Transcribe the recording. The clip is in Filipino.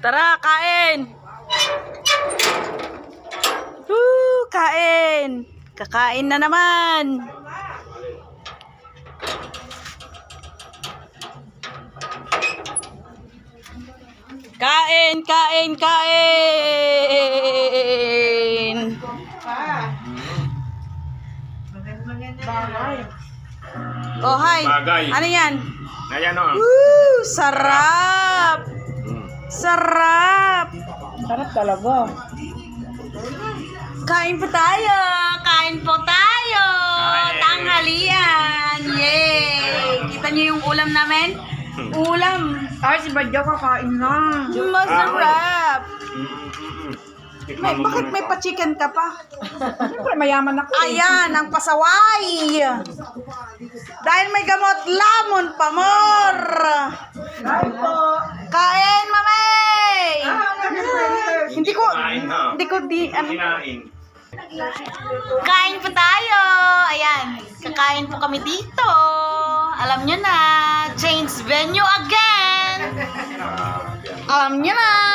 Tara, kain! Woo, kain! Kakain na naman! Kain, kain, kain! Oh, hi! Bagay. Ano yan? Ayan o. Woo! Sarap! Sarap! Sarap talaga. Kain po tayo! Kain po tayo! Kain. Tanghalian! Yay! Kita niyo yung ulam namin? Ulam! Ay, si Badya kakain na. Masarap! May, bakit may pa-chicken ka pa? Siyempre, mayaman ako. eh. Ayan, ang pasaway! Dahil may gamot lamon pa more! Kain po. Kain, mamay! Hindi ko, Kain ha. hindi ko di, ano, Kinain. Kain po tayo! Ayan, kakain po kami dito. Alam nyo na, change venue again! Alam nyo na!